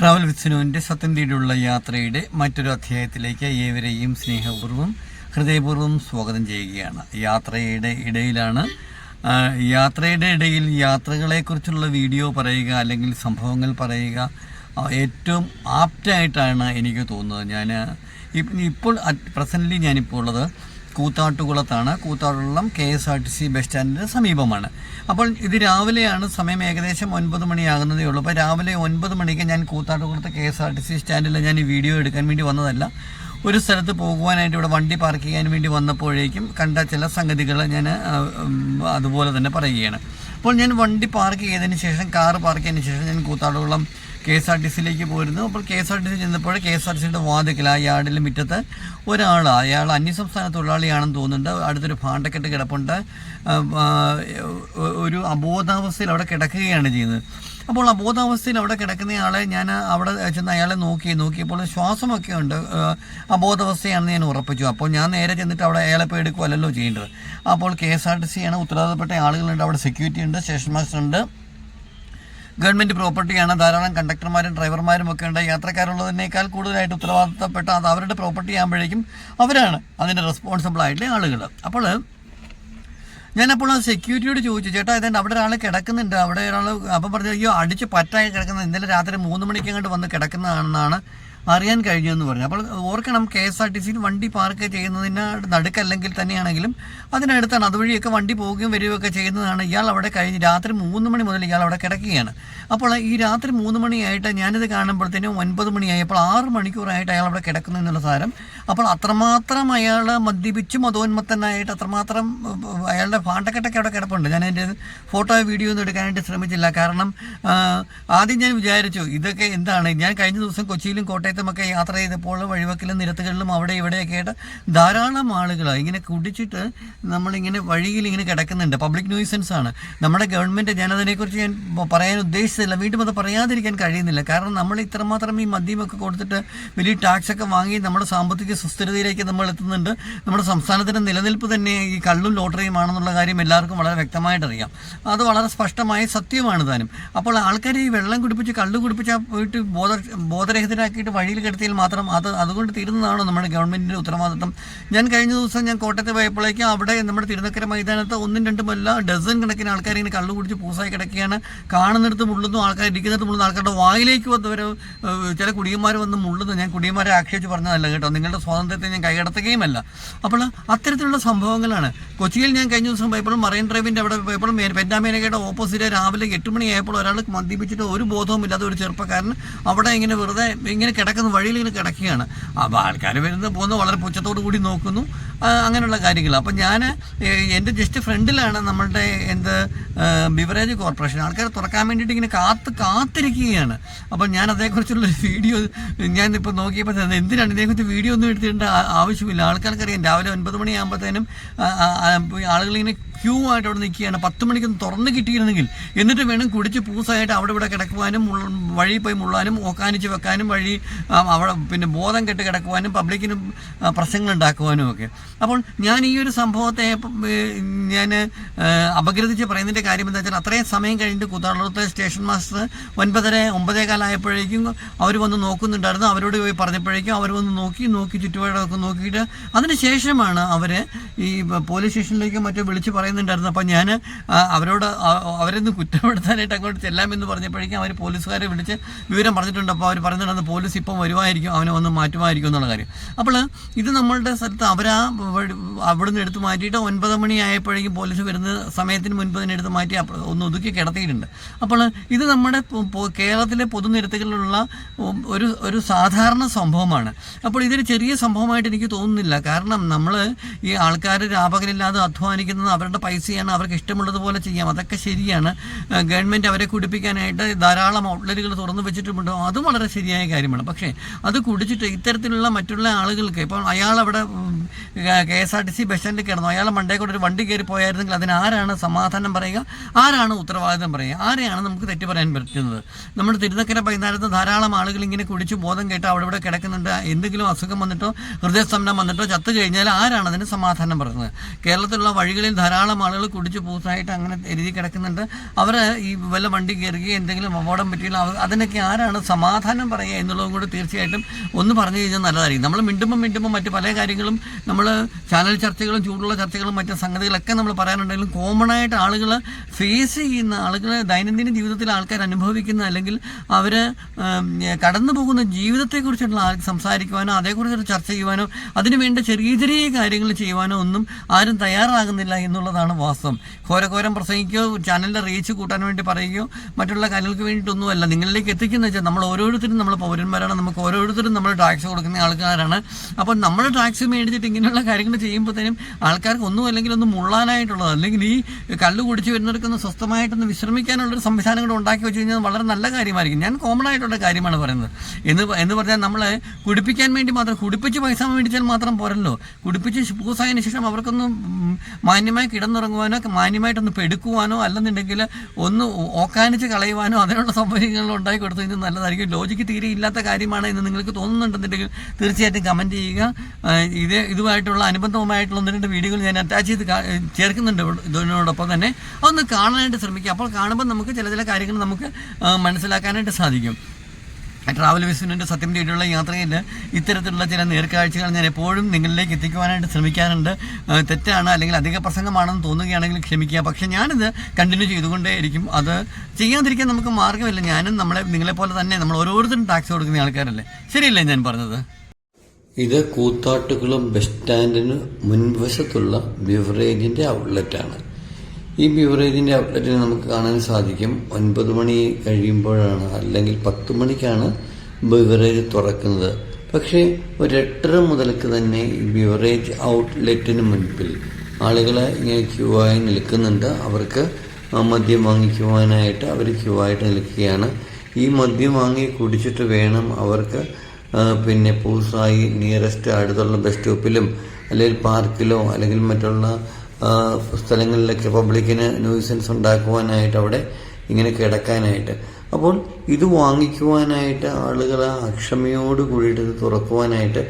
Travel വിത്സിനുവിന്റെ സത്യം തേടിയുള്ള യാത്രയുടെ മറ്റൊരു അധ്യായത്തിലേക്ക് ഏവരെയും സ്നേഹപൂർവം ഹൃദയപൂർവം സ്വാഗതം ചെയ്യുകയാണ് യാത്രയുടെ ഇടയിലാണ് യാത്രയുടെ ഇടയിൽ യാത്രകളെക്കുറിച്ചുള്ള വീഡിയോ പറയുക അല്ലെങ്കിൽ സംഭവങ്ങൾ പറയുക ഏറ്റവും ആപ്റ്റായിട്ടാണ് എനിക്ക് തോന്നുന്നത് ഞാൻ ഇപ്പോൾ പ്രസന്റ്ലി ഞാനിപ്പോൾ ഉള്ളത് കൂത്താട്ടുകുളത്താണ്. Koothattukulam K S R T C bus സ്റ്റാൻഡിന് സമീപമാണ്. അപ്പോൾ ഇത് രാവിലെയാണ് സമയം ഏകദേശം ഒൻപത് മണിയാകുന്നതേ ഉള്ളൂ. അപ്പോൾ രാവിലെ ഒൻപത് മണിക്ക് ഞാൻ കൂത്താട്ടുകുളത്ത് K S R T C സ്റ്റാൻഡിൽ ഞാൻ ഈ വീഡിയോ എടുക്കാൻ വേണ്ടി വന്നതല്ല. ഒരു സ്ഥലത്ത് പോകുവാനായിട്ട് ഇവിടെ വണ്ടി പാർക്ക് ചെയ്യാൻ വേണ്ടി വന്നപ്പോഴേക്കും കണ്ട ചില സംഗതികൾ ഞാൻ അതുപോലെ തന്നെ പറയുകയാണ്. അപ്പോൾ ഞാൻ വണ്ടി പാർക്ക് ചെയ്തതിന് ശേഷം കാർ പാർക്ക് ചെയ്തതിന് ശേഷം ഞാൻ Koothattukulam K S R T സിയിലേക്ക് പോയിരുന്നു അപ്പോൾ K S R T C ചെന്നപ്പോൾ കെ എസ് ആർ ടി സിയുടെ വാതിക്കൽ ആ യാർഡിലെ മുറ്റത്ത് ഒരാൾ അയാൾ അന്യസംസ്ഥാന തൊഴിലാളിയാണെന്ന് തോന്നുന്നുണ്ട്. അടുത്തൊരു ഭാണ്ടക്കെട്ട് കിടപ്പുണ്ട്. ഒരു അബോധാവസ്ഥയിൽ അവിടെ കിടക്കുകയാണ് ചെയ്യുന്നത്. അപ്പോൾ അബോധാവസ്ഥയിൽ അവിടെ കിടക്കുന്ന ആളെ ഞാൻ അവിടെ ചെന്ന് അയാളെ നോക്കി നോക്കിയപ്പോൾ ശ്വാസമൊക്കെ ഉണ്ട്. അബോധാവസ്ഥയാണെന്ന് ഞാൻ ഉറപ്പിച്ചു. അപ്പോൾ ഞാൻ നേരെ ചെന്നിട്ട് അവിടെ അയാളെ പോയി എടുക്കുമല്ലോ ചെയ്യേണ്ടത്. അപ്പോൾ K S R T C ആണ് ഉത്തരവാദപ്പെട്ട ആളുകളുണ്ട്. അവിടെ സെക്യൂരിറ്റി ഉണ്ട് സ്റ്റേഷൻ മാസ്റ്റർ ഉണ്ട്. ഗവൺമെന്റ് പ്രോപ്പർട്ടിയാണ് ധാരാളം കണ്ടക്ടർമാരും ഡ്രൈവർമാരും ഒക്കെ ഉണ്ട്. യാത്രക്കാരുള്ളതിനേക്കാൾ കൂടുതലായിട്ട് ഉത്തരവാദിത്തപ്പെട്ട അത് അവരുടെ പ്രോപ്പർട്ടി ആകുമ്പോഴേക്കും അവരാണ് അതിന്റെ റെസ്പോൺസിബിൾ ആയിട്ടുള്ള ആളുകൾ അപ്പോൾ ഞാനപ്പോൾ ആ സെക്യൂരിറ്റിയോട് ചോദിച്ചു ചേട്ടാ ഇതേണ്ട അവിടെ ഒരാൾ കിടക്കുന്നുണ്ട്? അവിടെ ഒരാൾ അപ്പം പറഞ്ഞു അയ്യോ അടിച്ച് പറ്റായി കിടക്കുന്നത്. ഇന്നലെ രാത്രി മൂന്ന് മണിക്കങ്ങോട്ട് വന്ന് കിടക്കുന്നതാണെന്നാണ്. അറിയാൻ കഴിഞ്ഞു എന്ന് പറഞ്ഞു. അപ്പോൾ ഓർക്കണം കെ എസ് ആർ ടി സിയിൽ വണ്ടി പാർക്ക് ചെയ്യുന്നതിന് നടുക്കല്ലെങ്കിൽ തന്നെയാണെങ്കിലും അതിനടുത്താണ് അതുവഴിയൊക്കെ വണ്ടി പോവുകയും വരികയൊക്കെ ചെയ്യുന്നതാണ് ഇയാൾ അവിടെ കഴിഞ്ഞ് രാത്രി മൂന്ന് മണി മുതൽ ഇയാൾ അവിടെ കിടക്കുകയാണ്. അപ്പോൾ ഈ രാത്രി മൂന്ന് മണിയായിട്ട് ഞാനിത് കാണുമ്പോഴത്തേനും ഒൻപത് മണിയായപ്പോൾ ആറ് മണിക്കൂറായിട്ട് അയാൾ അവിടെ കിടക്കുന്നു എന്നുള്ള സാരം. അപ്പോൾ അത്രമാത്രം അയാൾ മദ്യപിച്ചു മതോന്മത്തനായിട്ട് അത്രമാത്രം അയാളുടെ പാണ്ടക്കെട്ടൊക്കെ അവിടെ കിടപ്പുണ്ട്. ഞാൻ എന്റെ ഫോട്ടോ വീഡിയോ ഒന്നും എടുക്കാനായിട്ട് ശ്രമിച്ചില്ല. കാരണം ആദ്യം ഞാൻ വിചാരിച്ചു ഇതൊക്കെ എന്താണ്? ഞാൻ കഴിഞ്ഞ ദിവസം കൊച്ചിയിലും കോട്ടയത്തുമൊക്കെ യാത്ര ചെയ്തപ്പോൾ വഴിവക്കിലും നിരത്തുകളിലും അവിടെ ഇവിടെയൊക്കെ ആയിട്ട് ധാരാളം ആളുകൾ ഇങ്ങനെ കുടിച്ചിട്ട് നമ്മളിങ്ങനെ വഴിയിൽ ഇങ്ങനെ കിടക്കുന്നുണ്ട്. പബ്ലിക് ന്യൂസൻസ് ആണ്. നമ്മുടെ ഗവൺമെന്റ് ഞാനതിനെക്കുറിച്ച് ഞാൻ പറയാൻ ഉദ്ദേശിച്ചില്ല വീണ്ടും അത് പറയാതിരിക്കാൻ കഴിയുന്നില്ല. കാരണം നമ്മൾ ഇത്രമാത്രം ഈ മദ്യമൊക്കെ കൊടുത്തിട്ട് വലിയ ടാക്സ് ഒക്കെ വാങ്ങി നമ്മുടെ സാമ്പത്തിക സുസ്ഥിരതയിലേക്ക് നമ്മൾ എത്തുന്നുണ്ട്. നമ്മുടെ സംസ്ഥാനത്തിന്റെ നിലനിൽപ്പ് തന്നെ ഈ കള്ളും ലോട്ടറിയും ആണെന്നുള്ള കാര്യം എല്ലാവർക്കും വളരെ വ്യക്തമായിട്ട് അറിയാം. അത് വളരെ സ്പഷ്ടമായ സത്യമാണ് താനും. അപ്പോൾ ആൾക്കാർ ഈ വെള്ളം കുടിപ്പിച്ച് കള്ള് കുടിപ്പിച്ച് പോയിട്ട് ബോധ ബോധരഹിതരാക്കിയിട്ട് വഴിയിൽ കിടത്തിയാൽ മാത്രം അത് അതുകൊണ്ട് തീരുന്നതാണോ നമ്മുടെ ഗവൺമെന്റിന്റെ ഉത്തരവാദിത്തം? ഞാൻ കഴിഞ്ഞ ദിവസം ഞാൻ കോട്ടയത്ത് പോയപ്പോഴേക്കും അവിടെ നമ്മുടെ തിരുനക്കര മൈതാനത്ത് ഒന്നും രണ്ടും എല്ലാ ഡസൻ കണക്കിന് ആൾക്കാർ ഇങ്ങനെ കള്ളു കുടിച്ച് പൂസായി കിടക്കുകയാണ്. കാണുന്നിടത്ത് മുള്ളുന്നു ആൾക്കാർ ഇരിക്കുന്നിടത്ത് മുള്ളുന്നു ആൾക്കാരുടെ വായിലേക്ക് വന്നവർ ചില കുടിയന്മാർ വന്ന് മുള്ളുന്നു. ഞാൻ കുടിയന്മാരെ ആക്ഷേപിച്ച് പറഞ്ഞതല്ല കേട്ടോ നിങ്ങളുടെ സ്വാതന്ത്ര്യത്തെ ഞാൻ കൈകടത്തുകയുമല്ല അപ്പോൾ അത്തരത്തിലുള്ള സംഭവങ്ങളാണ്. കൊച്ചിയിൽ ഞാൻ കഴിഞ്ഞ ദിവസം പോയപ്പോഴും മറൈൻ ഡ്രൈവിന്റെ അവിടെ പോയപ്പോഴും പെന്നാമേനകയുടെ ഓപ്പോസിറ്റ് രാവിലെ എട്ട് മണിയായപ്പോൾ ഒരാൾ മദ്യപിച്ചിട്ട് ഒരു ബോധവും ഇല്ലാത്ത ഒരു ചെറുപ്പക്കാരൻ അവിടെ ഇങ്ങനെ വെറുതെ ഇങ്ങനെ കിടക്കുന്ന വഴിയിൽ ഇങ്ങനെ കിടക്കുകയാണ്. അപ്പോൾ ആൾക്കാർ വരുന്നത് പോകുന്നത് വളരെ പുച്ഛത്തോടു കൂടി നോക്കുന്നു. അങ്ങനെയുള്ള കാര്യങ്ങൾ. അപ്പം ഞാൻ എന്റെ ജസ്റ്റ് ഫ്രണ്ടിലാണ് നമ്മളുടെ എന്ത് ബിവറേജ് കോർപ്പറേഷൻ. ആൾക്കാർ തുറക്കാൻ വേണ്ടിയിട്ട് ഇങ്ങനെ കാത്ത് കാത്തിരിക്കുകയാണ്. അപ്പം ഞാൻ അതേക്കുറിച്ചുള്ള ഒരു വീഡിയോ ഞാനിപ്പോൾ നോക്കിയപ്പോൾ തന്നെ എന്തിനാണ് ഇതേക്കുറിച്ച് വീഡിയോ ഒന്നും എടുത്തിട്ട് ആവശ്യമില്ല. ആൾക്കാർക്കറിയാം രാവിലെ ഒൻപത് മണിയാകുമ്പോഴത്തേനും ആളുകളിങ്ങനെ ക്യൂ ആയിട്ട് അവിടെ നിൽക്കുകയാണ്. പത്ത് മണിക്കൊന്ന് തുറന്ന് കിട്ടിയിരുന്നെങ്കിൽ എന്നിട്ട് വേണം കുടിച്ച് പൂസായിട്ട് അവിടെ ഇവിടെ കിടക്കുവാനും വഴി പോയി മുള്ളാനും ഓക്കാനിച്ച് വെക്കാനും വഴി അവിടെ പിന്നെ ബോധം കെട്ട് കിടക്കുവാനും പബ്ലിക്കിന് പ്രശ്നങ്ങൾ ഉണ്ടാക്കുവാനും ഒക്കെ. അപ്പോൾ ഞാൻ ഈ ഒരു സംഭവത്തെ ഞാൻ അപഗ്രഥിച്ച് പറയുന്നതിന്റെ കാര്യം എന്താ വെച്ചാൽ അത്രയും സമയം കഴിഞ്ഞിട്ട് കുത്താളത്തെ സ്റ്റേഷൻ മാസ്റ്റർ ഒൻപതര ഒമ്പതേ കാലമായപ്പോഴേക്കും അവർ വന്ന് നോക്കുന്നുണ്ടായിരുന്നു. അവരോട് പോയി പറഞ്ഞപ്പോഴേക്കും അവർ വന്ന് നോക്കി നോക്കി ചുറ്റുപാടൊക്കെ നോക്കിയിട്ട് അതിന് ശേഷമാണ് അവർ ഈ പോലീസ് സ്റ്റേഷനിലേക്ക് മറ്റോ വിളിച്ച് പറയുന്നുണ്ടായിരുന്നു. അപ്പം ഞാൻ അവരോട് അവരൊന്ന് കുറ്റപ്പെടുത്താനായിട്ട് അങ്ങോട്ട് ചെല്ലാമെന്ന് പറഞ്ഞപ്പോഴേക്കും അവർ പോലീസുകാരെ വിളിച്ച് വിവരം പറഞ്ഞിട്ടുണ്ട്. അപ്പോൾ അവർ പറഞ്ഞിട്ടുണ്ട് പോലീസ് ഇപ്പം വരുമായിരിക്കും അവനെ ഒന്ന് മാറ്റുമായിരിക്കും എന്നുള്ള കാര്യം. അപ്പോൾ ഇത് നമ്മളുടെ സ്ഥലത്ത് അവരാ അവിടുന്ന് എടുത്ത് മാറ്റിയിട്ട് ഒൻപത് മണി ആയപ്പോഴേക്കും പോലീസ് വരുന്ന സമയത്തിന് മുൻപ് തന്നെ എടുത്ത് മാറ്റി ഒന്ന് ഒതുക്കി കിടത്തിയിട്ടുണ്ട്. അപ്പോൾ ഇത് നമ്മുടെ കേരളത്തിലെ പൊതുനിരത്തുകളിലുള്ള ഒരു ഒരു സാധാരണ സംഭവമാണ്. അപ്പോൾ ഇതൊരു ചെറിയ സംഭവമായിട്ട് എനിക്ക് തോന്നുന്നില്ല. കാരണം നമ്മൾ ഈ ആൾക്കാർ രാപകലില്ലാതെ അധ്വാനിക്കുന്നത് അവരുടെ പൈസയാണ് അവർക്ക് ഇഷ്ടമുള്ളതുപോലെ ചെയ്യാം. അതൊക്കെ ശരിയാണ്. ഗവൺമെന്റ് അവരെ കുടിപ്പിക്കാനായിട്ട് ധാരാളം ഔട്ട്ലെറ്റുകൾ തുറന്നു വെച്ചിട്ടുമുണ്ട്. അതും വളരെ ശരിയായ കാര്യമാണ്. പക്ഷേ അത് കുടിച്ചിട്ട് ഇത്തരത്തിലുള്ള മറ്റുള്ള ആളുകൾക്ക് ഇപ്പോൾ അയാൾ അവിടെ K S R T C bus സ്റ്റാൻഡിൽ കിടന്നു. അയാൾ മണ്ടേ കൂടെ ഒരു വണ്ടി കയറി പോയായിരുന്നെങ്കിൽ അതിന് ആരാണ് സമാധാനം പറയുക? ആരാണ് ഉത്തരവാദിത്തം പറയുക? ആരെയാണ് നമുക്ക് തെറ്റ് പറയാൻ പറ്റുന്നത്? നമ്മുടെ തിരുനക്കര പൈതാരത്ത് ധാരാളം ആളുകൾ ഇങ്ങനെ കുടിച്ച് ബോധം കേട്ടോ അവിടെ ഇവിടെ കിടക്കുന്നുണ്ട്. എന്തെങ്കിലും അസുഖം വന്നിട്ടോ ഹൃദയസ്തംഭനം വന്നിട്ടോ ചത്തു കഴിഞ്ഞാൽ ആരാണ് അതിന് സമാധാനം പറയുന്നത്? കേരളത്തിലുള്ള വഴികളിൽ ധാരാളം ധാരാളം ആളുകൾ കുടിച്ച് പൂസായിട്ട് അങ്ങനെ എഴുതി കിടക്കുന്നുണ്ട്. അവർ ഈ വല്ല വണ്ടി കയറുകയും എന്തെങ്കിലും അപകടം പറ്റിയാലും അവർ അതിനൊക്കെ ആരാണ് സമാധാനം പറയുക എന്നുള്ളതും കൂടെ തീർച്ചയായിട്ടും ഒന്ന് പറഞ്ഞു കഴിഞ്ഞാൽ നല്ലതായിരിക്കും. നമ്മൾ മിണ്ടുമ്പോൾ മിണ്ടുമ്പോൾ മറ്റ് പല കാര്യങ്ങളും നമ്മൾ ചാനൽ ചർച്ചകളും ചൂടുള്ള ചർച്ചകളും മറ്റ് സംഗതികളൊക്കെ നമ്മൾ പറയാനുണ്ടെങ്കിലും കോമൺ ആയിട്ട് ആളുകൾ ഫേസ് ചെയ്യുന്ന ആളുകൾ ദൈനംദിന ജീവിതത്തിൽ ആൾക്കാർ അനുഭവിക്കുന്ന അല്ലെങ്കിൽ അവർ കടന്നു പോകുന്ന ജീവിതത്തെക്കുറിച്ചുള്ള ആൾക്ക് സംസാരിക്കുവാനോ അതേക്കുറിച്ച് ചർച്ച ചെയ്യുവാനോ അതിനുവേണ്ട ചെറിയ ചെറിയ കാര്യങ്ങൾ ചെയ്യുവാനോ ഒന്നും ആരും തയ്യാറാകുന്നില്ല എന്നുള്ളതാണ് വാസ്തവം ഘോരഘോരം പ്രസംഗിക്കുകയോ ചാനലിന്റെ റീച്ച് കൂട്ടാൻ വേണ്ടി പറയുകയോ മറ്റുള്ള കാര്യങ്ങൾക്ക് വേണ്ടിയിട്ടൊന്നുമല്ല. നിങ്ങളിലേക്ക് എത്തിക്കുന്ന വെച്ചാൽ നമ്മൾ ഓരോരുത്തരും നമ്മൾ പൗരന്മാരാണ്. നമുക്ക് ഓരോരുത്തരും നമ്മൾ ടാക്സ് കൊടുക്കുന്ന ആൾക്കാരാണ്. അപ്പോൾ നമ്മൾ ടാക്സ് മേടിച്ചിട്ട് ഇങ്ങനെയുള്ള കാര്യങ്ങൾ ചെയ്യുമ്പോഴത്തേനും ആൾക്കാർക്ക് ഒന്നും അല്ലെങ്കിൽ ഒന്ന് മുള്ളാനായിട്ടുള്ളത് അല്ലെങ്കിൽ ഈ കള്ളു കുടിച്ച് വരുന്നവർക്കൊന്ന് സ്വസ്ഥമായിട്ടൊന്ന് വിശ്രമിക്കാനുള്ളൊരു സംവിധാനം കൂടെ ഉണ്ടാക്കി വെച്ച് കഴിഞ്ഞാൽ വളരെ നല്ല കാര്യമായിരിക്കും. ഞാൻ കോമൺ ആയിട്ടുള്ള കാര്യമാണ് പറയുന്നത്. എന്ന് എന്ന് പറഞ്ഞാൽ നമ്മൾ കുടിപ്പിക്കാൻ വേണ്ടി മാത്രം കുടിപ്പിച്ച് പൈസ മേടിച്ചാൽ മാത്രം പോരല്ലോ. കുടിപ്പിച്ച് പൂസായതിനു ശേഷം അവർക്കൊന്നും മാന്യമായി മാന്യമായി കിടന്നുറങ്ങുവാനോ മാന്യമായിട്ടൊന്ന് പെടുക്കുവാനോ അല്ലെന്നുണ്ടെങ്കിൽ ഒന്ന് ഓക്കാനിച്ച് കളയുവാനോ അതിനുള്ള സൗകര്യങ്ങൾ ഉണ്ടാക്കി കൊടുത്തു കഴിഞ്ഞാൽ നല്ലതായിരിക്കും. ലോജിക്ക് തീരെ ഇല്ലാത്ത കാര്യമാണ് എന്ന് നിങ്ങൾക്ക് തോന്നുന്നുണ്ടെന്നുണ്ടെങ്കിൽ തീർച്ചയായിട്ടും കമന്റ് ചെയ്യുക. ഇത് ഇതുമായിട്ടുള്ള അനുബന്ധമായിട്ടുള്ള ഒന്ന് രണ്ട് വീഡിയോകൾ ഞാൻ അറ്റാച്ച് ചെയ്ത് ചേർക്കുന്നുണ്ട് ഇതിനോടൊപ്പം തന്നെ. അതൊന്ന് കാണാനായിട്ട് ശ്രമിക്കുക. അപ്പോൾ കാണുമ്പോൾ നമുക്ക് ചില ചില കാര്യങ്ങൾ നമുക്ക് മനസ്സിലാക്കാനായിട്ട് സാധിക്കും. ട്രാവൽ വിസ്വിന്റെ സത്യം തേടിയുള്ള യാത്രയിൽ ഇത്തരത്തിലുള്ള ചില നേർക്കാഴ്ചകൾ ഞാൻ എപ്പോഴും നിങ്ങളിലേക്ക് എത്തിക്കുവാനായിട്ട് ശ്രമിക്കാറുണ്ട്. തെറ്റാണ് അല്ലെങ്കിൽ അധിക പ്രസംഗമാണെന്ന് തോന്നുകയാണെങ്കിൽ ക്ഷമിക്കുക. പക്ഷെ ഞാനിത് കണ്ടിന്യൂ ചെയ്തുകൊണ്ടേ ഇരിക്കും അത് ചെയ്യാതിരിക്കാൻ നമുക്ക് മാർഗമില്ല ഞാനും നമ്മളെ നിങ്ങളെപ്പോലെ തന്നെ നമ്മൾ ഓരോരുത്തരും ടാക്സ് കൊടുക്കുന്ന ആൾക്കാരല്ലേ. ശരിയല്ലേ ഞാൻ പറഞ്ഞത്? ഇത് കൂത്താട്ടുകളും ബസ് സ്റ്റാൻഡിന് മുൻവശത്തുള്ള ബിവറേജിന്റെ ഔട്ട്ലെറ്റാണ് ഈ ബിവറേജിന്റെ ഔട്ട്ലെറ്റിൽ നമുക്ക് കാണാൻ സാധിക്കും. ഒൻപത് മണി കഴിയുമ്പോഴാണ് അല്ലെങ്കിൽ പത്ത് മണിക്കാണ് ബിവറേജ് തുറക്കുന്നത്. പക്ഷേ ഒരു എട്ടര മുതൽക്ക് തന്നെ ഈ ബിവറേജ് ഔട്ട്ലെറ്റിന് മുൻപിൽ ആളുകൾ ഇങ്ങനെ ക്യൂ ആയി നിൽക്കുന്നുണ്ട്. അവർക്ക് മദ്യം വാങ്ങിക്കുവാനായിട്ട് അവർ ക്യൂ ആയിട്ട് നിൽക്കുകയാണ്. ഈ മദ്യം വാങ്ങി കുടിച്ചിട്ട് വേണം അവർക്ക് പിന്നെ പൂസായി നിയറസ്റ്റ് അടുത്തുള്ള ബസ് സ്റ്റോപ്പിലും അല്ലെങ്കിൽ പാർക്കിലോ അല്ലെങ്കിൽ മറ്റുള്ള സ്ഥലങ്ങളിലൊക്കെ പബ്ലിക്കിന് ന്യൂസൻസ് ഉണ്ടാക്കുവാനായിട്ട് അവിടെ ഇങ്ങനെ കിടക്കാനായിട്ട്. അപ്പോൾ ഇത് വാങ്ങിക്കുവാനായിട്ട് ആളുകൾ അക്ഷമയോട് കൂടിയിട്ട് ഇത് തുറക്കുവാനായിട്ട്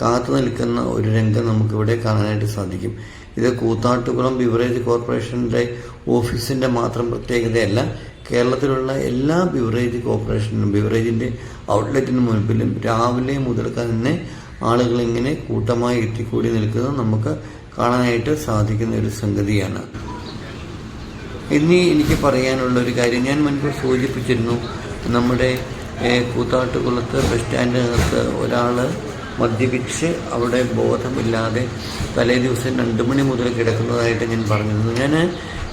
കാത്തു നിൽക്കുന്ന ഒരു രംഗം നമുക്കിവിടെ കാണാനായിട്ട് സാധിക്കും. ഇത് കൂത്താട്ടുകുളം ബിവറേജ് കോർപ്പറേഷന്റെ ഓഫീസിന്റെ മാത്രം പ്രത്യേകതയല്ല കേരളത്തിലുള്ള എല്ലാ ബിവറേജ് കോർപ്പറേഷനും ബിവറേജിന്റെ ഔട്ട്ലെറ്റിന് മുൻപിലും രാവിലെ മുതൽ തന്നെ ആളുകൾ ഇങ്ങനെ കൂട്ടമായി എത്തിക്കൂടി നിൽക്കുന്നത് നമുക്ക് കാണാനായിട്ട് സാധിക്കുന്ന ഒരു സംഗതിയാണ്. ഇനി എനിക്ക് പറയാനുള്ള ഒരു കാര്യം ഞാൻ മുൻപ് സൂചിപ്പിച്ചിരുന്നു നമ്മുടെ കൂത്താട്ടുകുളത്ത് ബസ് സ്റ്റാൻഡിനകത്ത് ഒരാൾ മദ്യപിച്ച് അവിടെ ബോധമില്ലാതെ തലേ ദിവസം രണ്ട് മണി മുതൽ കിടക്കുന്നതായിട്ട് ഞാൻ പറഞ്ഞിരുന്നു. ഞാൻ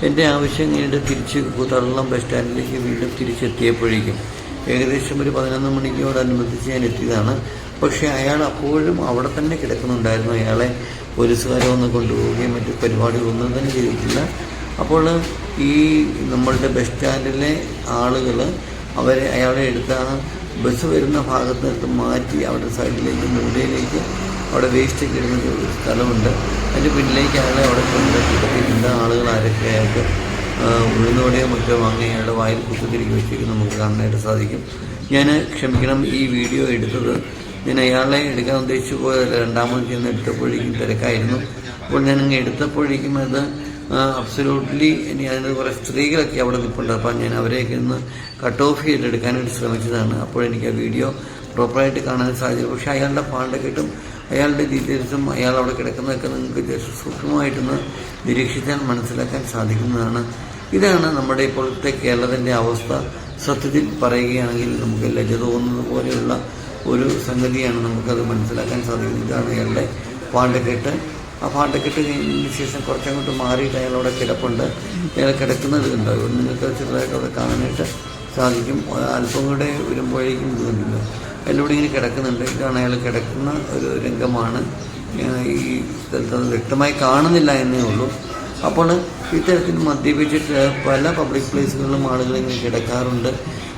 എന്റെ ആവശ്യം കഴിഞ്ഞിട്ട് തിരിച്ച് കൂത്താട്ടുകുളം ബസ് സ്റ്റാൻഡിലേക്ക് വീണ്ടും തിരിച്ചെത്തിയപ്പോഴേക്കും ഏകദേശം ഒരു പതിനൊന്ന് മണിക്കോടനുബന്ധിച്ച് ഞാൻ എത്തിയതാണ്. പക്ഷേ അയാൾ അപ്പോഴും അവിടെ തന്നെ കിടക്കുന്നുണ്ടായിരുന്നു. അയാളെ പോലീസുകാരെ ഒന്ന് കൊണ്ടുപോവുകയും മറ്റ് പരിപാടികളൊന്നും തന്നെ ചെയ്തിട്ടില്ല. അപ്പോൾ ഈ നമ്മളുടെ ബസ് സ്റ്റാൻഡിലെ ആളുകൾ അവരെ അയാളെ എടുത്താണ് ബസ് വരുന്ന ഭാഗത്ത് നിന്ന് മാറ്റി അവിടെ സൈഡിലേക്ക് മൂലയിലേക്ക് അവിടെ വേസ്റ്റൊക്കെ ഇടുന്ന ഒരു സ്ഥലമുണ്ട്. അതിന്റെ പിന്നിലേക്ക് അയാളെ അവിടെ കൊണ്ട് ആളുകൾ ആരൊക്കെ അയാൾക്ക് ഉഴുന്നോടെയോ മറ്റോ വാങ്ങി അയാളുടെ വായിൽ കുത്തിത്തിരിക്കി വെച്ചേക്ക് നമുക്ക് കാണാനായിട്ട് സാധിക്കും. ഞാൻ ക്ഷമിക്കണം ഈ വീഡിയോ എടുത്തത് ഞാൻ അയാളെ എടുക്കാൻ ഉദ്ദേശിച്ചു പോയത് രണ്ടാമത് ചെന്ന് എടുത്തപ്പോഴേക്കും തിരക്കായിരുന്നു. അപ്പോൾ ഞാൻ അങ്ങ് എടുത്തപ്പോഴേക്കും അത് അബ്സലൂട്ട്ലി ഇനി അതിന് കുറേ സ്ത്രീകളൊക്കെ അവിടെ നിൽപ്പുണ്ട്. അപ്പം ഞാൻ അവരെയൊക്കെ ഒന്ന് കട്ട് ഓഫ് ചെയ്തെടുക്കാനായിട്ട് ശ്രമിച്ചതാണ്. അപ്പോൾ എനിക്ക് ആ വീഡിയോ പ്രോപ്പറായിട്ട് കാണാൻ സാധിച്ചു. പക്ഷേ അയാളുടെ പാണ്ട കിട്ടും അയാളുടെ ഡീറ്റെയിൽസും അയാൾ അവിടെ കിടക്കുന്നതൊക്കെ നിങ്ങൾക്ക് സൂക്ഷ്മമായിട്ടൊന്ന് നിരീക്ഷിച്ചാൽ മനസ്സിലാക്കാൻ സാധിക്കുന്നതാണ്. ഇതാണ് നമ്മുടെ ഇപ്പോഴത്തെ കേരളത്തിന്റെ അവസ്ഥ. സത്യത്തിൽ പറയുകയാണെങ്കിൽ നമുക്ക് ലജ്ജ തോന്നുന്നത് പോലെയുള്ള ഒരു സംഗതിയാണ് നമുക്കത് മനസ്സിലാക്കാൻ സാധിക്കുന്നത്. ഇതാണ് അയാളുടെ പാണ്ടക്കെട്ട് ആ പാണ്ടക്കെട്ട് കഴിഞ്ഞതിന് ശേഷം കുറച്ചങ്ങോട്ട് മാറിയിട്ട് അയാളവിടെ കിടപ്പുണ്ട്. അയാൾ കിടക്കുന്നത് കണ്ടോ? നിങ്ങൾക്ക് ചെറുതായിട്ട് അവിടെ കാണാനായിട്ട് സാധിക്കും. അല്പം കൂടെ വരുമ്പോഴേക്കും ഇത് കണ്ടില്ല. അതിലൂടെ ഇങ്ങനെ കിടക്കുന്നുണ്ട്. ഇതാണ് അയാൾ കിടക്കുന്ന ഒരു രംഗമാണ്. ഈ സ്ഥലത്ത് അത് വ്യക്തമായി കാണുന്നില്ല എന്നേ ഉള്ളൂ. അപ്പോൾ ഇത്തരത്തിൽ മദ്യപിച്ചിട്ട് പല പബ്ലിക് പ്ലേസുകളിലും ആളുകൾ ഇങ്ങനെ കിടക്കാറുണ്ട്.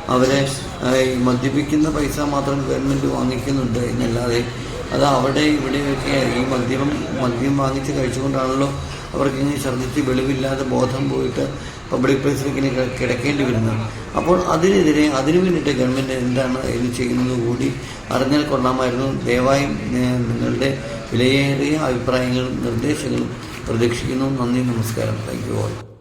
അവരെ ഈ മദ്യപിക്കുന്ന പൈസ മാത്രം ഗവൺമെന്റ് വാങ്ങിക്കുന്നുണ്ട് എന്നല്ലാതെ അത് അവിടെ ഇവിടെയൊക്കെ ഈ മദ്യം മദ്യം വാങ്ങിച്ച് കഴിച്ചുകൊണ്ടാണല്ലോ അവർക്ക് ഇങ്ങനെ ഛർദ്ദിച്ച് വെളിവില്ലാതെ ബോധം പോയിട്ട് പബ്ലിക് പ്ലേസിലേക്ക് ഇങ്ങനെ കിടക്കേണ്ടി വരുന്നത്. അപ്പോൾ അതിനെതിരെ അതിനു വേണ്ടിയിട്ട് ഗവൺമെന്റ് എന്താണ് ഇത് ചെയ്യുന്നത് കൂടി അറിഞ്ഞാൽ കൊള്ളാമായിരുന്നു. ദയവായി നിങ്ങളുടെ വിലയേറിയ അഭിപ്രായങ്ങളും നിർദ്ദേശങ്ങളും പ്രതീക്ഷിക്കുന്നു. നന്ദി നമസ്കാരം. Thank you all.